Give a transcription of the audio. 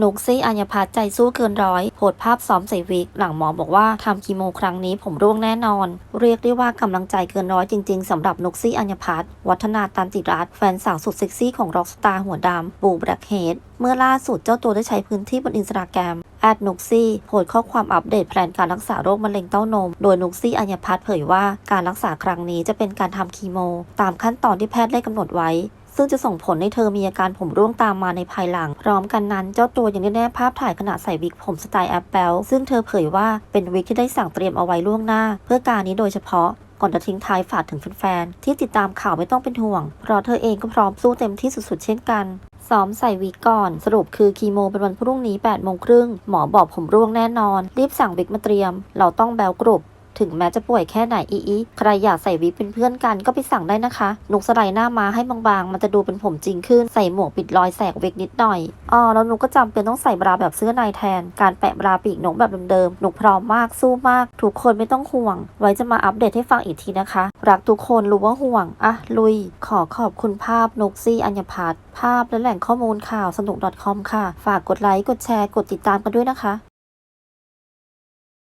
นุกซี่อัญพัฒน์ใจสู้เกินร้อยโพสภาพซ้อมใส่วิก หลังหมอบอกว่าทำคีโมครั้งนี้ผมร่วงแน่นอน เรียกได้ว่ากำลังใจเกินร้อยจริงๆสำหรับนุกซี่อัญพัฒน์วัฒนาตันติรัตน์แฟนสาวสุดเซ็กซี่ของร็อกสตาร์หัวดำบูแบล็กเฮดเมื่อล่าสุดเจ้าตัวได้ใช้พื้นที่บนอินสตาแกรมแอดนุกซี่โพสข้อความอัปเดตแผนการรักษาโรคมะเร็งเต้านม โดยนุกซี่อัญพัฒน์เผยว่าการรักษาครั้งนี้จะเป็นการทำคีโม ตามขั้นตอนที่แพทย์ได้กำหนดไว้ ซึ่งจะส่งผลให้เธอมีอาการผมร่วงตามมาในภายหลัง พร้อมกันนั้นเจ้าตัวยังได้แนบภาพถ่ายขณะใส่วิกผมสไตล์แอปเปิลซึ่งเธอเผยว่าเป็นวิกที่ได้สั่งเตรียมเอาไว้ล่วงหน้า เพื่อการนี้โดยเฉพาะก่อนจะทิ้งท้ายฝากถึงแฟนๆที่ติดตามข่าวไม่ต้องเป็นห่วง เพราะเธอเองก็พร้อมสู้เต็มที่สุดๆ เช่นกันซ้อมใส่วิกก่อน สรุปคือคีโมเป็นวันพรุ่งนี้8โมงครึ่งหมอบอกผมร่วงแน่นอน รีบสั่งวิกมาเตรียม เราต้องแบลกรุบ ถึงแม้จะป่วยแค่ไหนอีอีใครอยากใส่วิกเป็นเพื่อนกันก็ไปสั่งได้นะคะ นุกสไลด์หน้ามาให้บางๆ มันจะดูเป็นผมจริงขึ้น ใส่หมวกปิดรอยแสกเวกนิดหน่อย อ๋อ แล้วนุกก็จำเป็นต้องใส่บราแบบเสื้อในแทน การแปะบราปีกนกแบบเดิมๆ นุกพร้อมมาก สู้มาก ทุกคนไม่ต้องห่วง ไว้จะมาอัปเดตให้ฟังอีกทีนะคะ รักทุกคนรู้ว่าห่วง อะ ลุย ขอขอบคุณภาพนุกซี่อัญพัฒน์ภาพและแหล่งข้อมูลข่าวสนุก .com ค่ะ ฝากกดไลค์ กดแชร์ กดติดตามกันด้วยนะคะ